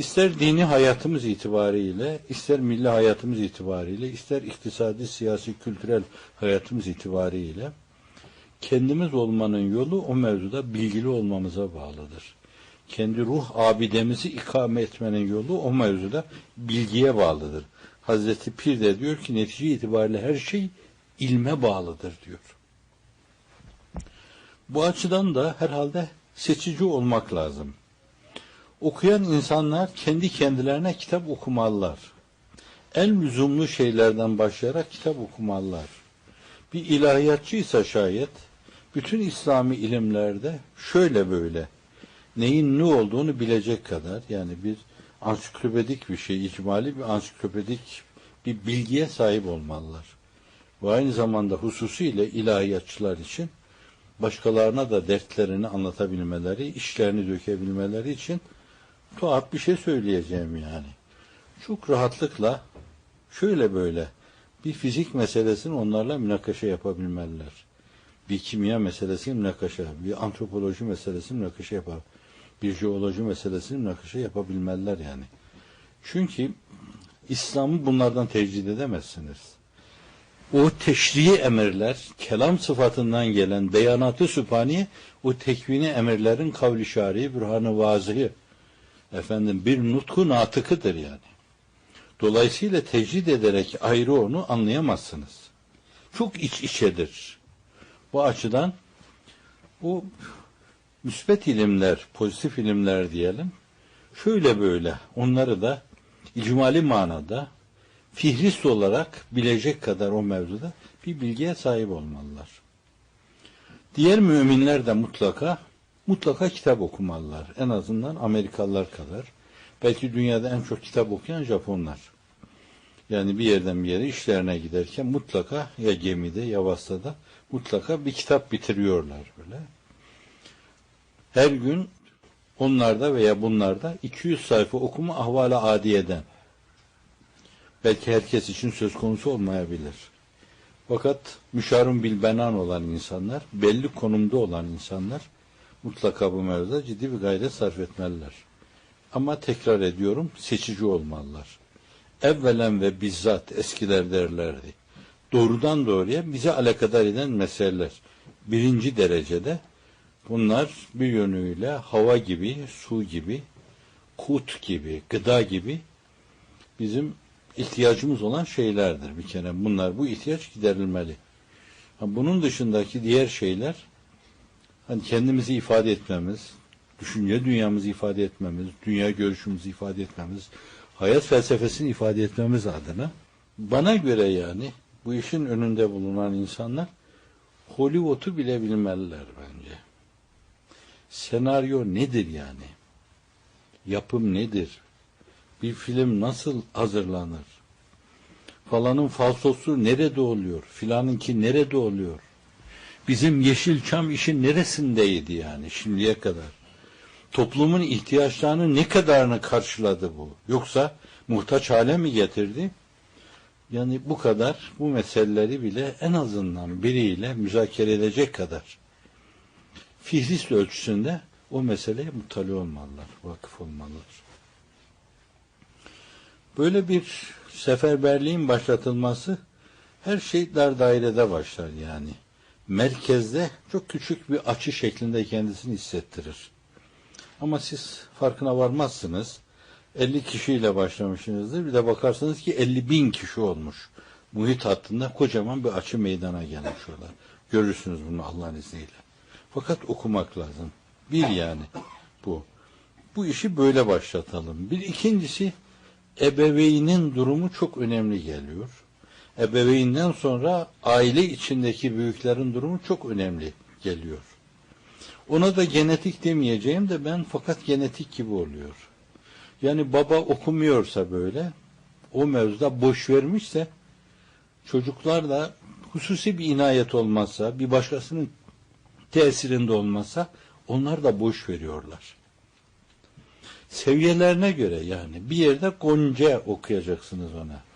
İster dini hayatımız itibariyle, ister milli hayatımız itibariyle, ister iktisadi, siyasi, kültürel hayatımız itibariyle kendimiz olmanın yolu o mevzuda bilgili olmamıza bağlıdır. Kendi ruh abidemizi ikame etmenin yolu o mevzuda bilgiye bağlıdır. Hazreti Pir de diyor ki netice itibariyle her şey ilme bağlıdır diyor. Bu açıdan da herhalde seçici olmak lazım. Okuyan insanlar kendi kendilerine kitap okumalılar. En lüzumlu şeylerden başlayarak kitap okumalılar. Bir ilahiyatçıysa şayet bütün İslami ilimlerde şöyle böyle neyin ne olduğunu bilecek kadar yani bir ansiklopedik bir şey, icmali bir ansiklopedik bir bilgiye sahip olmalılar. Ve aynı zamanda hususiyle ilahiyatçılar için başkalarına da dertlerini anlatabilmeleri, işlerini dökebilmeleri için tuhaf bir şey söyleyeceğim yani. Çok rahatlıkla şöyle böyle bir fizik meselesini onlarla münakaşa yapabilmeliler. Bir kimya meselesini münakaşa, bir antropoloji meselesini münakaşa yapar. Bir jeoloji meselesini münakaşa yapabilmeliler yani. Çünkü İslam'ı bunlardan tecrid edemezsiniz. O teşrii emirler, kelam sıfatından gelen beyanatı sübhaniye, o tekvini emirlerin kavli şari, bürhanı vazıhı, efendim bir nutku natıkıdır yani. Dolayısıyla tecrid ederek ayrı onu anlayamazsınız. Çok iç içedir. Bu açıdan bu müsbet ilimler, pozitif ilimler diyelim, şöyle böyle onları da icmali manada fihrist olarak bilecek kadar o mevzuda bir bilgiye sahip olmalılar. Diğer müminler de mutlaka mutlaka kitap okumalılar. En azından Amerikalılar kadar. Belki dünyada en çok kitap okuyan Japonlar. Yani bir yerden bir yere işlerine giderken mutlaka ya gemide ya vasıtada mutlaka bir kitap bitiriyorlar böyle. Her gün onlarda veya bunlarda 200 sayfa okuma ahvala adiyeden. Belki herkes için söz konusu olmayabilir. Fakat müşarun bilbenan olan insanlar, belli konumda olan insanlar mutlaka bu mevzuda ciddi bir gayret sarf etmeliler. Ama tekrar ediyorum, seçici olmalılar. Evvelen ve bizzat eskiler derlerdi. Doğrudan doğruya bize alakadar eden meseleler. Birinci derecede bunlar bir yönüyle hava gibi, su gibi, kut gibi, gıda gibi bizim ihtiyacımız olan şeylerdir bir kere. Bunlar bu ihtiyaç giderilmeli. Bunun dışındaki diğer şeyler hani kendimizi ifade etmemiz, düşünce dünyamızı ifade etmemiz, dünya görüşümüzü ifade etmemiz, hayat felsefesini ifade etmemiz adına bana göre yani bu işin önünde bulunan insanlar Hollywood'u bile bilmeliler bence. Senaryo nedir yani? Yapım nedir? Bir film nasıl hazırlanır? Falanın falsosu nerede oluyor? Filanınki nerede oluyor? Bizim Yeşilçam işin neresindeydi yani şimdiye kadar? Toplumun ihtiyaçlarını ne kadarını karşıladı bu? Yoksa muhtaç hale mi getirdi? Yani bu kadar bu meseleleri bile en azından biriyle müzakere edecek kadar fihrist ölçüsünde o meseleye muttali olmalılar, vakıf olmalılar. Böyle bir seferberliğin başlatılması her şey dar dairede başlar yani. Merkezde çok küçük bir açı şeklinde kendisini hissettirir. Ama siz farkına varmazsınız. 50 kişiyle başlamışsınızdır. Bir de bakarsınız ki 50 bin kişi olmuş. Muhit hattında kocaman bir açı meydana gelmiş orada. Görürsünüz bunu Allah'ın izniyle. Fakat okumak lazım. Bir yani bu. Bu işi böyle başlatalım. Bir ikincisi ebeveynin durumu çok önemli geliyor. Ebeveynden sonra aile içindeki büyüklerin durumu çok önemli geliyor. Ona da genetik demeyeceğim de ben fakat genetik gibi oluyor. Yani baba okumuyorsa böyle, o mevzuda boş vermişse, çocuklar da hususi bir inayet olmazsa, bir başkasının tesirinde olmazsa, onlar da boş veriyorlar. Seviyelerine göre yani, bir yerde Gonca okuyacaksınız ona.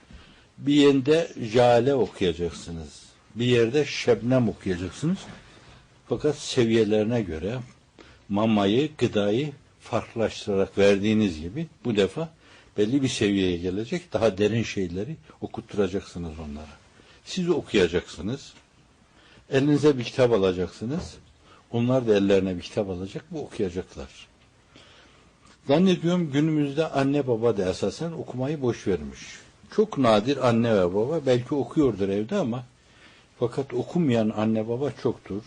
Bir yerde Jale okuyacaksınız. Bir yerde Şebnem okuyacaksınız. Fakat seviyelerine göre mamayı, gıdayı farklılaştırarak verdiğiniz gibi bu defa belli bir seviyeye gelecek. Daha derin şeyleri okutturacaksınız onlara. Siz okuyacaksınız. Elinize bir kitap alacaksınız. Onlar da ellerine bir kitap alacak. Bu okuyacaklar. Zannediyorum günümüzde anne baba da esasen okumayı boş vermiş. Çok nadir anne ve baba belki okuyordur evde ama fakat okumayan anne baba çoktur.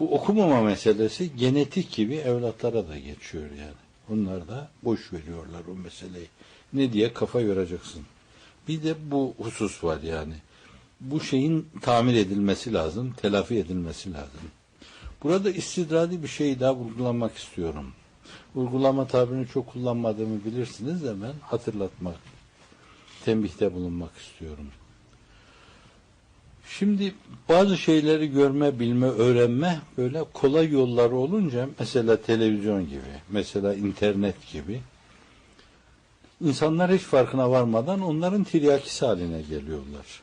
Bu okumama meselesi genetik gibi evlatlara da geçiyor yani. Onlar da boş veriyorlar o meseleyi. Ne diye kafa yoracaksın. Bir de bu husus var yani. Bu şeyin tamir edilmesi lazım, telafi edilmesi lazım. Burada istidradi bir şey daha vurgulamak istiyorum. Vurgulama tabirini çok kullanmadığımı bilirsiniz de ben hatırlatmak, tembihte bulunmak istiyorum. Şimdi bazı şeyleri görme, bilme, öğrenme böyle kolay yolları olunca mesela televizyon gibi, mesela internet gibi insanlar hiç farkına varmadan onların tiryakisi haline geliyorlar.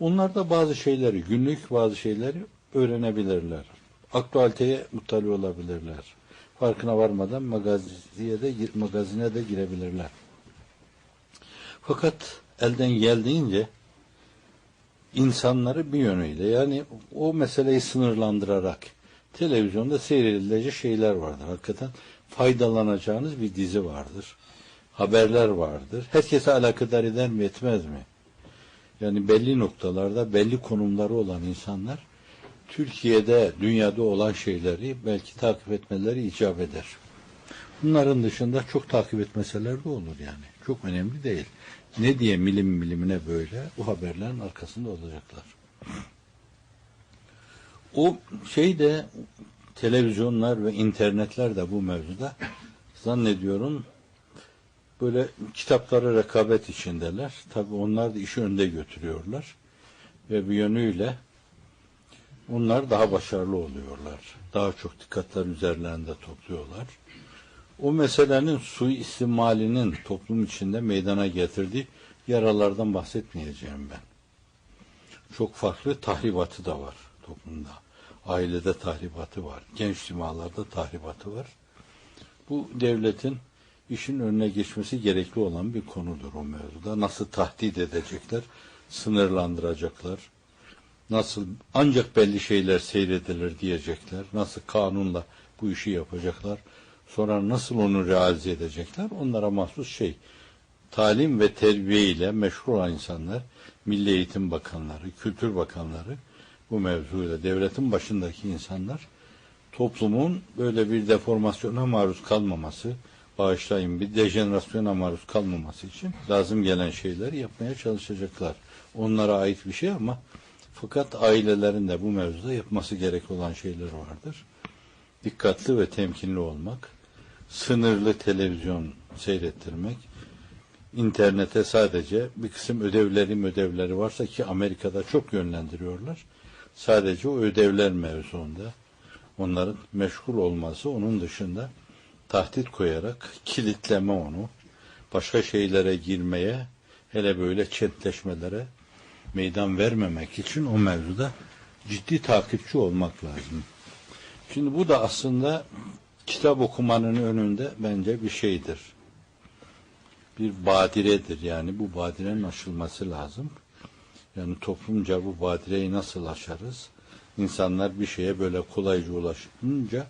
Onlar da bazı şeyleri, günlük bazı şeyleri öğrenebilirler. Aktualiteye muttali olabilirler. Farkına varmadan magaziye de, magazine de girebilirler. Fakat elden geldiğince insanları bir yönüyle yani o meseleyi sınırlandırarak televizyonda seyredilecek şeyler vardır. Hakikaten faydalanacağınız bir dizi vardır. Haberler vardır. Herkese alakadar eder mi etmez mi? Yani belli noktalarda belli konumları olan insanlar Türkiye'de, dünyada olan şeyleri belki takip etmeleri icap eder. Bunların dışında çok takip etmeseler de olur yani. Çok önemli değil. Ne diye milim milimine böyle o haberlerin arkasında olacaklar. O şey de televizyonlar ve internetler de bu mevzuda zannediyorum böyle kitaplara rekabet içindeler. Tabi onlar da işi önde götürüyorlar. Ve bir yönüyle onlar daha başarılı oluyorlar. Daha çok dikkatler üzerlerinde topluyorlar. O meselenin suistimalinin toplum içinde meydana getirdiği yaralardan bahsetmeyeceğim ben. Çok farklı tahribatı da var toplumda. Ailede tahribatı var. Genç simalarda tahribatı var. Bu devletin işin önüne geçmesi gerekli olan bir konudur o mevzuda. Nasıl tahdit edecekler, sınırlandıracaklar, nasıl ancak belli şeyler seyredilir diyecekler, nasıl kanunla bu işi yapacaklar, sonra nasıl onu realize edecekler, onlara mahsus şey. Talim ve terbiye ile meşhur olan insanlar, Milli Eğitim Bakanları, Kültür Bakanları, bu mevzuyla devletin başındaki insanlar, toplumun böyle bir deformasyona maruz kalmaması, bağışlayın bir dejenerasyona maruz kalmaması için lazım gelen şeyleri yapmaya çalışacaklar. Onlara ait bir şey ama fakat ailelerin de bu mevzuda yapması gerek olan şeyler vardır. Dikkatli ve temkinli olmak, sınırlı televizyon seyrettirmek, internete sadece bir kısım ödevleri ödevleri varsa ki Amerika'da çok yönlendiriyorlar. Sadece o ödevler mevzuunda onların meşgul olması onun dışında tahdit koyarak kilitleme onu, başka şeylere girmeye, hele böyle çetleşmelere meydan vermemek için o mevzuda ciddi takipçi olmak lazım. Şimdi bu da aslında kitap okumanın önünde bence bir şeydir. Bir badiredir yani bu badirenin aşılması lazım. Yani toplumca bu badireyi nasıl aşarız? İnsanlar bir şeye böyle kolayca ulaşınca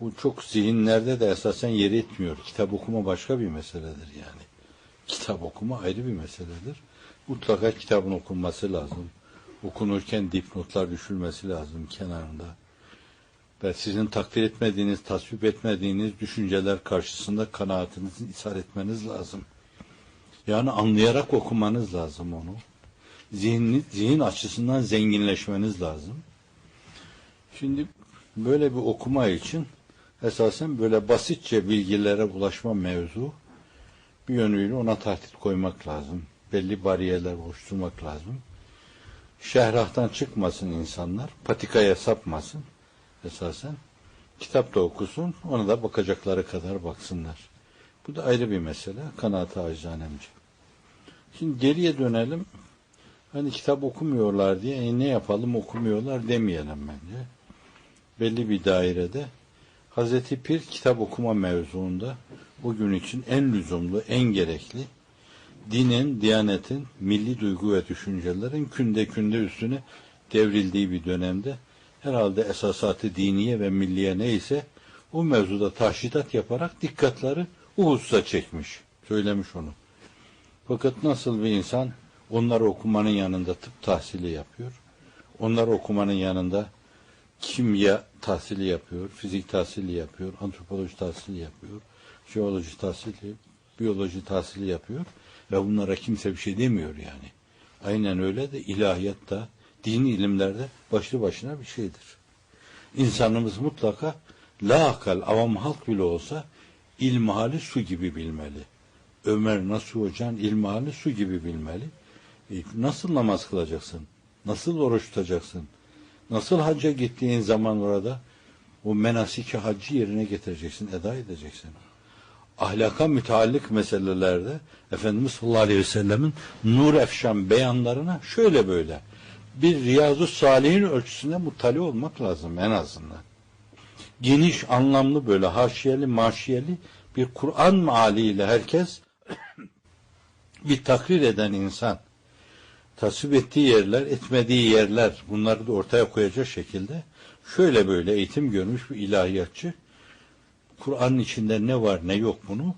bu çok zihinlerde de esasen yer etmiyor. Kitap okuma başka bir meseledir yani. Kitap okuma ayrı bir meseledir. Mutlaka kitabın okunması lazım. Okunurken dipnotlar düşülmesi lazım kenarında. Ve sizin takdir etmediğiniz, tasvip etmediğiniz düşünceler karşısında kanaatinizi ishar etmeniz lazım. Yani anlayarak okumanız lazım onu. Zihin, zihin açısından zenginleşmeniz lazım. Şimdi böyle bir okuma için esasen böyle basitçe bilgilere ulaşma mevzu bir yönüyle ona tahdit koymak lazım. Belli bariyerler oluşturmak lazım. Şehrahtan çıkmasın insanlar, patikaya sapmasın esasen. Kitap da okusun, ona da bakacakları kadar baksınlar. Bu da ayrı bir mesele, kanaat acizanemce. Şimdi geriye dönelim. Hani kitap okumuyorlar diye e, ne yapalım okumuyorlar demeyelim bence. Belli bir dairede Hazreti Pir kitap okuma mevzuunda bugün için en lüzumlu, en gerekli dinin, diyanetin, milli duygu ve düşüncelerin künde künde üstüne devrildiği bir dönemde herhalde esasatı diniye ve milliye neyse bu mevzuda tahşidat yaparak dikkatleri o hususa çekmiş. Söylemiş onu. Fakat nasıl bir insan onları okumanın yanında tıp tahsili yapıyor. Onları okumanın yanında kimya tahsili yapıyor, fizik tahsili yapıyor, antropoloji tahsili yapıyor, jeoloji tahsili, biyoloji tahsili yapıyor ve bunlara kimse bir şey demiyor yani. Aynen öyle de ilahiyatta, dini ilimlerde başlı başına bir şeydir. İnsanımız mutlaka la avam halk bile olsa ilmihali su gibi bilmeli. Ömer Nasuh Hoca'nın ilmihali su gibi bilmeli. E, nasıl namaz kılacaksın? Nasıl oruç tutacaksın? Nasıl hacca gittiğin zaman orada o menasiki haccı yerine getireceksin, eda edeceksin. Ahlaka müteallik meselelerde Efendimiz sallallahu aleyhi ve sellemin nur efşan beyanlarına şöyle böyle bir Riyazu Salih'in ölçüsünde muttali olmak lazım en azından. Geniş, anlamlı böyle haşiyeli, maşiyeli bir Kur'an mealiyle herkes bir takrir eden insan tasvip ettiği yerler, etmediği yerler bunları da ortaya koyacak şekilde şöyle böyle eğitim görmüş bir ilahiyatçı Kur'an'ın içinde ne var ne yok bunu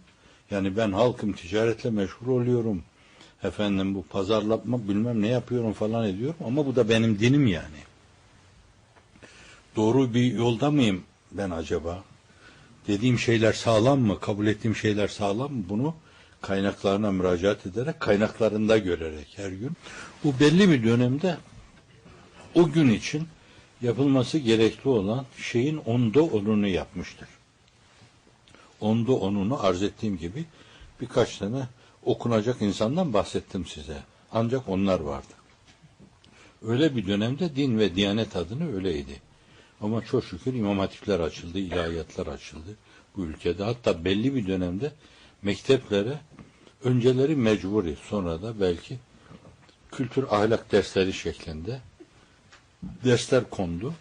yani ben halkım ticaretle meşhur oluyorum efendim bu pazarlama bilmem ne yapıyorum falan ediyorum ama bu da benim dinim yani. Doğru bir yolda mıyım ben acaba? Dediğim şeyler sağlam mı? Kabul ettiğim şeyler sağlam mı? Bunu kaynaklarına müracaat ederek, kaynaklarında görerek her gün. Bu belli bir dönemde o gün için yapılması gerekli olan şeyin onda onunu yapmıştır. Onda onunu arz ettiğim gibi birkaç tane okunacak insandan bahsettim size. Ancak onlar vardı. Öyle bir dönemde din ve diyanet adını öyleydi. Ama çok şükür imam hatipler açıldı, ilahiyatlar açıldı bu ülkede. Hatta belli bir dönemde mekteplere önceleri mecburi, sonra da belki kültür ahlak dersleri şeklinde dersler kondu.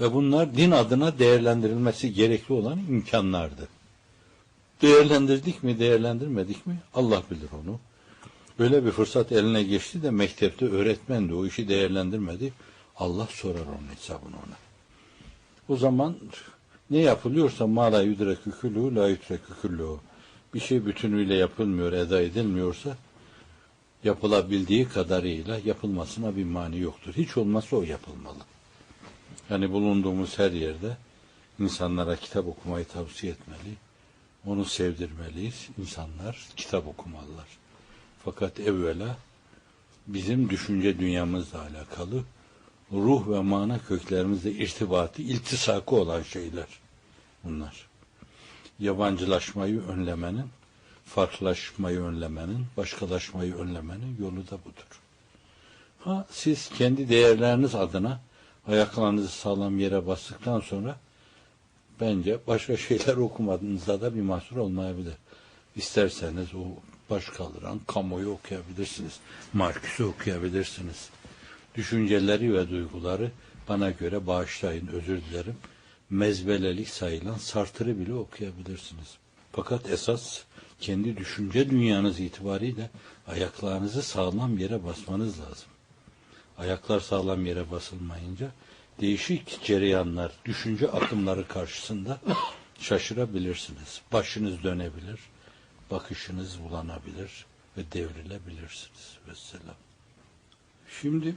Ve bunlar din adına değerlendirilmesi gerekli olan imkanlardı. Değerlendirdik mi, değerlendirmedik mi? Allah bilir onu. Böyle bir fırsat eline geçti de mektepte öğretmen de o işi değerlendirmedi. Allah sorar onun hesabını ona. O zaman ne yapılıyorsa ma la yudrekü küllû la yudrekü küllû. Bir şey bütünüyle yapılmıyor, eda edilmiyorsa yapılabildiği kadarıyla yapılmasına bir mani yoktur. Hiç olmazsa o yapılmalı. Yani bulunduğumuz her yerde insanlara kitap okumayı tavsiye etmeli. Onu sevdirmeliyiz. İnsanlar kitap okumalılar. Fakat evvela bizim düşünce dünyamızla alakalı ruh ve mana köklerimizle irtibatı, iltisakı olan şeyler bunlar. Yabancılaşmayı önlemenin, farklılaşmayı önlemenin, başkalaşmayı önlemenin yolu da budur. Ha siz kendi değerleriniz adına ayaklarınızı sağlam yere bastıktan sonra bence başka şeyler okumadığınızda da bir mahsur olmayabilir. İsterseniz o baş kaldıran kamuoyu okuyabilirsiniz. Marcus'u okuyabilirsiniz. Düşünceleri ve duyguları bana göre bağışlayın, özür dilerim. Mezbelelik sayılan Sartre'ı bile okuyabilirsiniz. Fakat esas kendi düşünce dünyanız itibariyle ayaklarınızı sağlam yere basmanız lazım. Ayaklar sağlam yere basılmayınca değişik cereyanlar, düşünce akımları karşısında şaşırabilirsiniz. Başınız dönebilir, bakışınız bulanabilir ve devrilebilirsiniz. Vesselam. Şimdi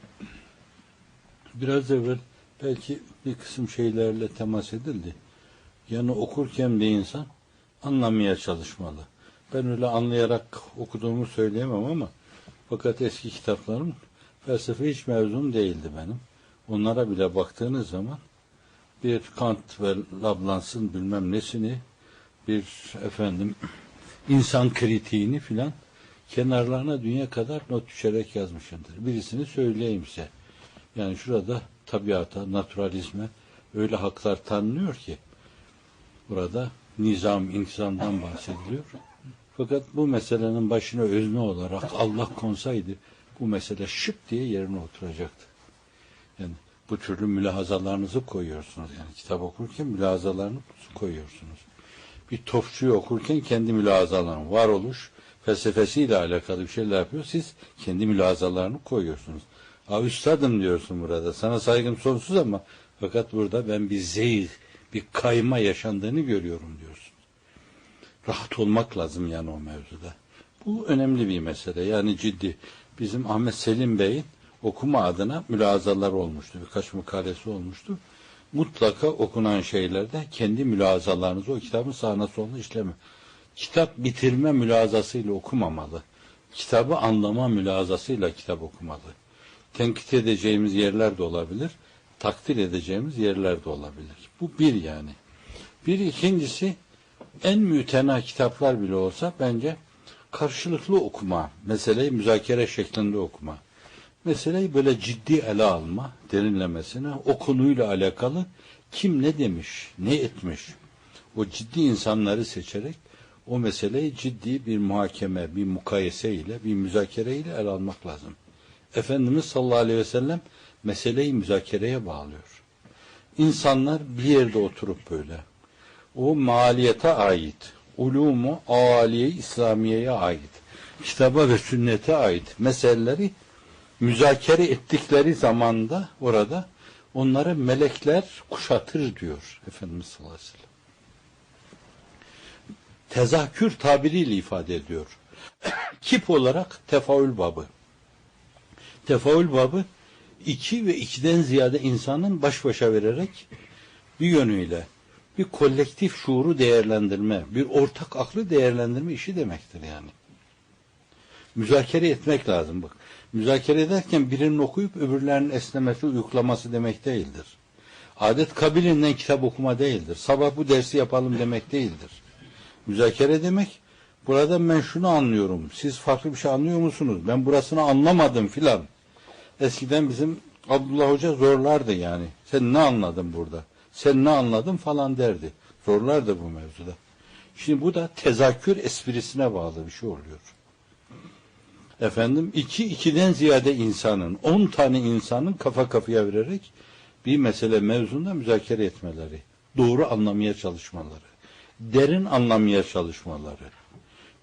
biraz evvel belki bir kısım şeylerle temas edildi. Yani okurken bir insan anlamaya çalışmalı. Ben öyle anlayarak okuduğumu söyleyemem ama fakat eski kitaplarım felsefe hiç mevzum değildi benim. Onlara bile baktığınız zaman bir Kant ve Lablans'ın bilmem nesini bir efendim insan kritiğini filan kenarlarına dünya kadar not düşerek yazmışımdır. Birisini söyleyeyim size. Yani şurada tabiata, naturalizme öyle haklar tanınıyor ki burada nizam, intizamdan bahsediliyor. Fakat bu meselenin başına özne olarak Allah konsaydı bu mesele şık diye yerine oturacaktı. Yani bu türlü mülahazalarınızı koyuyorsunuz. Yani kitap okurken mülahazalarınızı koyuyorsunuz. Bir topçuyu okurken kendi mülahazalarını, varoluş felsefesiyle alakalı bir şeyler yapıyor. Siz kendi mülahazalarını koyuyorsunuz. Ha üstadım diyorsun burada. Sana saygım sonsuz ama fakat burada ben bir zehir, bir kayma yaşandığını görüyorum diyorsun. Rahat olmak lazım yani o mevzuda. Bu önemli bir mesele. Yani ciddi. Bizim Ahmet Selim Bey'in okuma adına mülazalar olmuştu. Birkaç makalesi olmuştu. Mutlaka okunan şeylerde kendi mülazalarınızı o kitabın sağına soluna işleme. Kitap bitirme mülazasıyla okumamalı. Kitabı anlama mülazasıyla kitap okumalı. Tenkit edeceğimiz yerler de olabilir. Takdir edeceğimiz yerler de olabilir. Bu bir yani. Bir ikincisi en mütena kitaplar bile olsa bence karşılıklı okuma, meseleyi müzakere şeklinde okuma. Meseleyi böyle ciddi ele alma, derinlemesine o konuyla alakalı kim ne demiş, ne etmiş. O ciddi insanları seçerek o meseleyi ciddi bir muhakeme, bir mukayese ile, bir müzakere ile ele almak lazım. Efendimiz sallallahu aleyhi ve sellem meseleyi müzakereye bağlıyor. İnsanlar bir yerde oturup böyle o maliyete ait, ulumu aliye İslamiye'ye ait, kitaba ve sünnete ait meseleleri müzakere ettikleri zamanda orada onları melekler kuşatır diyor Efendimiz sallallahu aleyhi ve sellem. Tezahür tabiriyle ifade ediyor. Kip olarak tefaül babı. Tefaül babı iki ve ikiden ziyade insanın baş başa vererek bir yönüyle bir kolektif şuuru değerlendirme, bir ortak aklı değerlendirme işi demektir yani. Müzakere etmek lazım bak. Müzakere ederken birinin okuyup öbürlerinin esnemesi, uyuklaması demek değildir. Adet kabilinden kitap okuma değildir. Sabah bu dersi yapalım demek değildir. Müzakere demek, burada ben şunu anlıyorum, siz farklı bir şey anlıyor musunuz? Ben burasını anlamadım filan. Eskiden bizim Abdullah Hoca zorlardı yani. Sen ne anladın burada? Sen ne anladın falan derdi. Zorlardı bu mevzuda. Şimdi bu da tezakür esprisine bağlı bir şey oluyor. Efendim iki ikiden ziyade insanın, on tane insanın kafa kafaya vererek bir mesele mevzunda müzakere etmeleri, doğru anlamaya çalışmaları, derin anlamaya çalışmaları,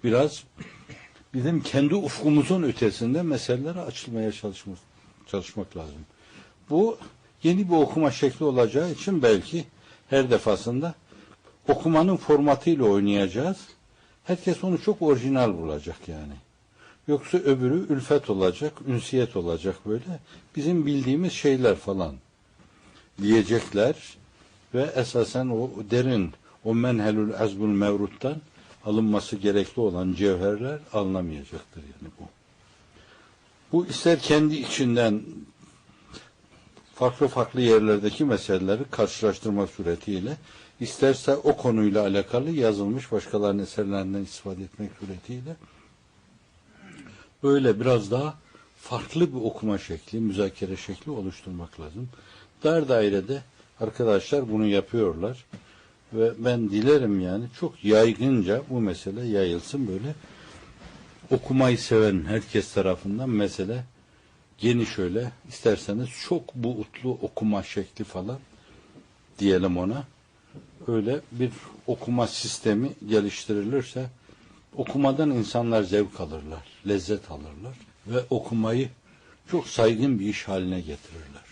biraz bizim kendi ufkumuzun ötesinde meselelere açılmaya çalışmak, çalışmak lazım. Bu yeni bir okuma şekli olacağı için belki her defasında okumanın formatıyla oynayacağız. Herkes onu çok orijinal bulacak yani. Yoksa öbürü ülfet olacak, ünsiyet olacak böyle. Bizim bildiğimiz şeyler falan diyecekler ve esasen o derin, o menhelül azbul mevruttan alınması gerekli olan cevherler alınamayacaktır yani bu. Bu ister kendi içinden farklı farklı yerlerdeki meseleleri karşılaştırmak suretiyle isterse o konuyla alakalı yazılmış başkalarının eserlerinden istifade etmek suretiyle böyle biraz daha farklı bir okuma şekli, müzakere şekli oluşturmak lazım. Dar dairede arkadaşlar bunu yapıyorlar ve ben dilerim yani çok yaygınca bu mesele yayılsın böyle. Okumayı seven herkes tarafından mesele geniş öyle. İsterseniz çok buğutlu okuma şekli falan diyelim ona. Öyle bir okuma sistemi geliştirilirse okumadan insanlar zevk alırlar, lezzet alırlar ve okumayı çok saygın bir iş haline getirirler.